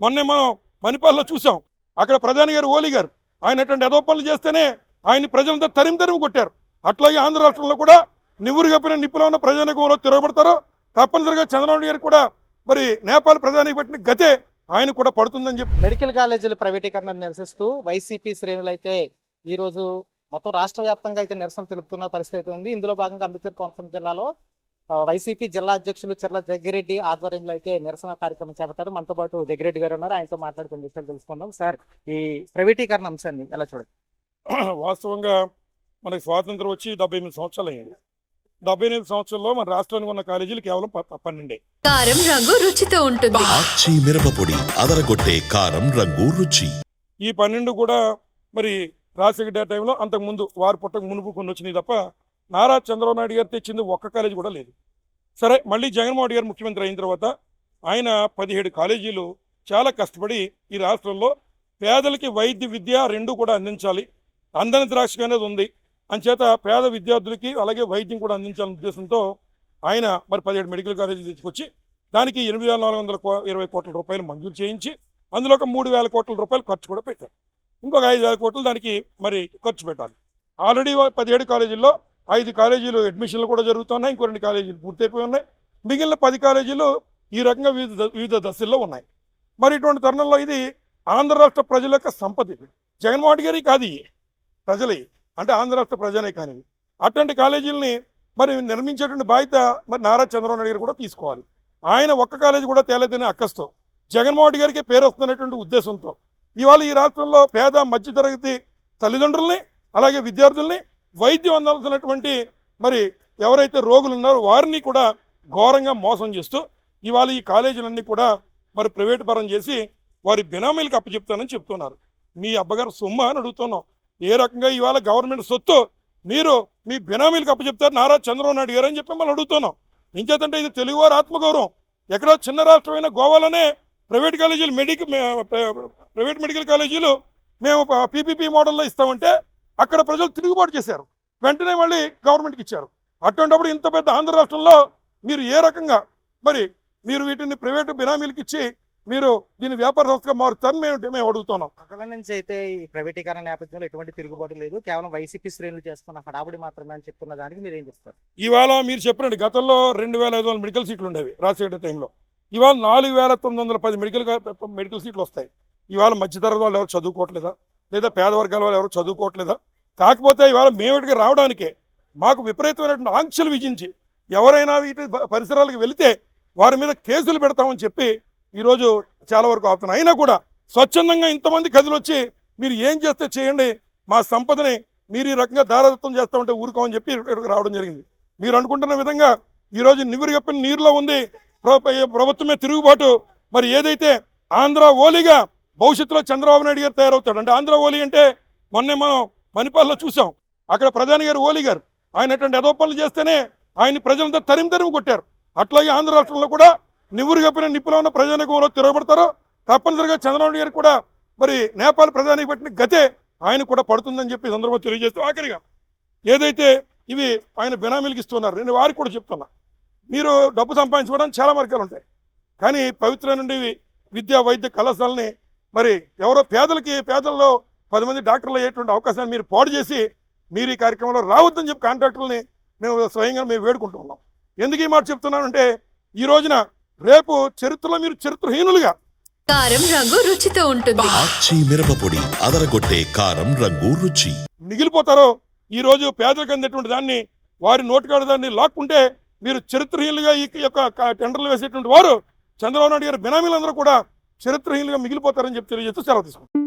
మొన్నే మనం మణిపాల్లో చూసాం. అక్కడ ప్రధాని గారు ఓలీ గారు. ఆయన అటువంటి ఎదో పనులు చేస్తేనే ఆయన ప్రజలంతా తరిమి తరిమి కొట్టారు. అట్లాగే ఆంధ్ర రాష్ట్రంలో కూడా నివ్వురు కప్పిన నిప్పులో ఉన్న ప్రజానికంలో తిరగబడతారు తప్పనిసరిగా చంద్రబాబు గారు కూడా మరి నేపాల్ ప్రధానికి పెట్టిన గతే ఆయన కూడా పడుతుందని చెప్పి మెడికల్ కాలేజీల ప్రైవేటీకరణ నిరసిస్తూ వైసీపీ శ్రేణులు అయితే ఈ రోజు మొత్తం రాష్ట్ర వ్యాప్తంగా అయితే నిరసన తెలుపుతున్న పరిస్థితి అయితే ఉంది. ఇందులో భాగంగా అంబేద్కర్ కోనసీమ జిల్లాలో వైసీపీ జిల్లా అధ్యక్షులు చెర్ల జగ్గిరెడ్డి ఆధ్వర్యంలో అయితే నిరసన కార్యక్రమం చేపట్టారు. మనతో పాటు జగ్గిరెడ్డి గారు ఉన్నారు. ఆయనతో మాట్లాడుకుని విషయాలు తెలుసుకుందాం. సార్ ఈ ప్రైవేటీకరణ అంశాన్ని ఎలా చూడండి? వాస్తవంగా మనకి స్వాతంత్రం వచ్చి డెబ్బై ఎనిమిది సంవత్సరాలు అయ్యింది. డెబ్బై ఎనిమిది సంవత్సరాల్లో మన రాష్ట్రానికి ఉన్న కాలేజీలు కేవలం పన్నెండే. కారం రంగు రుచితో ఉంటుంది. ఆచి మిరపపొడి అదరగొట్టే కారం రంగు రుచి. ఈ పన్నెండు కూడా మరి రాజశేఖర టైంలో అంతకుముందు వారు పుట్టక మునుపు కొన్ని వచ్చినాయి తప్ప నారా చంద్రబాబు నాయుడు గారు తెచ్చింది ఒక్క కాలేజీ కూడా లేదు. సరే మళ్ళీ జగన్మోహన్ గారు ముఖ్యమంత్రి అయిన తర్వాత ఆయన పదిహేడు కాలేజీలు చాలా కష్టపడి ఈ రాష్ట్రంలో పేదలకి వైద్య విద్య రెండు కూడా అందించాలి. అందని ద్రాక్ష అనేది ఉంది. అంచేత పేద విద్యార్థులకి అలాగే వైద్యం కూడా అందించాలనే ఉద్దేశంతో ఆయన మరి పదిహేడు మెడికల్ కాలేజీలు తీసుకొచ్చి దానికి ఎనిమిది వేల నాలుగు వందల కో- ఇరవై కోట్ల రూపాయలు మంజూరు చేయించి అందులో ఒక మూడు వేల కోట్ల రూపాయలు ఖర్చు కూడా పెట్టారు. ఇంకొక ఐదు వేల కోట్లు దానికి మరి ఖర్చు పెట్టాలి. ఆల్రెడీ పదిహేడు కాలేజీల్లో ఐదు కాలేజీలు అడ్మిషన్లు కూడా జరుగుతున్నాయి ఇంకో రెండు కాలేజీలు పూర్తయిపోయి ఉన్నాయి. మిగిలిన పది కాలేజీలు ఈ రకంగా వివిధ వివిధ దశల్లో ఉన్నాయి. మరి ఇటువంటి తరుణంలో ఇది ఆంధ్ర రాష్ట్ర ప్రజల యొక్క సంపద జగన్మోహన్ గారి కాదు ప్రజలే. అంటే ఆంధ్ర రాష్ట్ర ప్రజలే కానీ. అటువంటి కాలేజీలని మరి నిర్మించేటువంటి బాధ్యత మరి నారా చంద్రబాబు నాయుడు గారు కూడా తీసుకోవాలి. ఆయన ఒక్క కాలేజీ కూడా తేలేదని అక్కస్తో. జగన్మోహన్ గారికి పేరు వస్తున్నటువంటి ఉద్దేశంతో. ఇవాళ ఈ రాష్ట్రంలో పేద మధ్యతరగతి తల్లిదండ్రుల్ని అలాగే విద్యార్థుల్ని వైద్యం అందాల్సినటువంటి మరి ఎవరైతే రోగులు ఉన్నారో వారిని కూడా ఘోరంగా మోసం చేస్తూ ఇవాళ ఈ కాలేజీలన్నీ కూడా మరి ప్రైవేట్ పరం చేసి వారి బినామీలకు అప్పచెప్తానని చెప్తున్నారు. మీ అబ్బగారు సొమ్మ అని అడుగుతున్నాం. ఏ రకంగా ఇవాళ గవర్నమెంట్ సొత్తు మీరు మీ బినామీలకు అప్పచెప్తారు. నారా చంద్రబాబు నాయుడు గారు అని చెప్పి మనం అడుగుతున్నాం. ఇంకేతంటే ఇది తెలుగువారి ఆత్మగౌరవం. ఎక్కడో చిన్న రాష్ట్రమైన గోవాలోనే ప్రైవేట్ కాలేజీలు మెడికల్ ప్రైవేట్ మెడికల్ కాలేజీలు మేము పీపీపీ మోడల్లో ఇస్తామంటే అక్కడ ప్రజలు తిరుగుబాటు చేశారు. వెంటనే మళ్ళీ గవర్నమెంట్కి ఇచ్చారు. అటువంటిప్పుడు ఇంత పెద్ద ఆంధ్ర రాష్ట్రంలో మీరు ఏ రకంగా మరి మీరు వీటిని ప్రైవేటు బినామీలకు ఇచ్చి మీరు దీన్ని వ్యాపార సంస్థగా మారుతారని మేము మేము అడుగుతున్నాం. అక్కడ నుంచి అయితే ఈ ప్రైవేటీకరణ నేపథ్యంలో ఎటువంటి తిరుగుబాటు లేదు. కేవలం వైసీపీ శ్రేణులు చేస్తున్న హడావుడి మాత్రమే అని చెప్తున్న దానికి మీరు ఏం చెప్తారు? ఇవాళ మీరు చెప్పినట్టు గతంలో రెండు వేల ఐదు వందల మెడికల్ సీట్లు ఉండేవి రాజశేఖర టైంలో. ఇవాళ నాలుగు వేల తొమ్మిది వందల పది మెడికల్ మెడికల్ సీట్లు వస్తాయి. ఇవాళ మధ్యతరగతి వాళ్ళు ఎవరు చదువుకోవట్లేదా? లేదా పేద వర్గాల వాళ్ళు ఎవరు చదువుకోవట్లేదా? కాకపోతే ఇవాళ మేమిటికి రావడానికే మాకు విపరీతమైనటువంటి ఆంక్షలు విధించి ఎవరైనా వీటి పరిసరాలకు వెళితే వారి మీద కేసులు పెడతామని చెప్పి ఈరోజు చాలా వరకు ఆపుతున్నాయి అయినా కూడా స్వచ్ఛందంగా ఇంతమంది కదిలు వచ్చి మీరు ఏం చేస్తే చేయండి మా సంపదని మీరు ఈ రకంగా దారదత్తం చేస్తామంటే ఊరుకోమని చెప్పి ఇక్కడికి రావడం జరిగింది. మీరు అనుకుంటున్న విధంగా ఈరోజు నివురు నీరులో ఉంది ప్రభుత్వమే తిరుగుబాటు. మరి ఏదైతే ఆంధ్ర ఓలిగా భవిష్యత్తులో చంద్రబాబు నాయుడు గారు తయారవుతాడు. అంటే ఆంధ్ర ఓలీ అంటే మొన్నే మనం మణిపాల్లో చూసాం. అక్కడ ప్రధాని గారు ఓలీ గారు. ఆయన అటువంటి అదోపనలు పనులు చేస్తేనే ఆయన ప్రజలంతా తరిమి తరిమి కొట్టారు. అట్లాగే ఆంధ్ర రాష్ట్రంలో కూడా నివ్వురు కప్పిన నిప్పులో ఉన్న ప్రజానికంలో తిరగబడతారు తప్పనిసరిగా చంద్రబాబు నాయుడు గారు కూడా మరి నేపాల్ ప్రధానికి పెట్టిన గతే ఆయన కూడా పడుతుందని చెప్పి సందర్భంగా తెలియజేస్తూ ఆఖరిగా ఏదైతే ఇవి ఆయన బెనామీలకు ఇస్తున్నారు నేను వారికి కూడా చెప్తున్నా. మీరు డబ్బు సంపాదించుకోవడానికి చాలా మార్గాలు ఉంటాయి. కానీ పవిత్ర నుండి విద్యా వైద్య కళాశాలని మరి ఎవరో పేదలకి పేదల్లో పది మంది డాక్టర్లు అయ్యేటువంటి అవకాశాన్ని మీరు పాడు చేసి మీరు ఈ కార్యక్రమంలో రావద్దని చెప్పి కాంట్రాక్టులని మేము స్వయంగా మేము వేడుకుంటూ ఉన్నాం. ఎందుకు ఈ మాట చెప్తున్నానంటే ఈ రోజున రేపు చరిత్రలో మీరు చరిత్రహీనులుగా కారం రంగు రుచితో ఉంటుంది. ఆచి మిరపపొడి అదరగొట్టే కారం రంగు రుచి. మిగిలిపోతారో ఈ రోజు పేదలకు అందేటువంటి దాన్ని వారి నోటికాడ దాన్ని లాక్కుంటే మీరు చరిత్రహీనులుగా ఈ యొక్క టెండర్లు వేసేటువంటి వారు చంద్రబాబు నాయుడు గారి బినామీలందరూ కూడా చరిత్రహీనులుగా మిగిలిపోతారని చెప్పి తెలియజేస్తూ సెలవు తీసుకుంటాం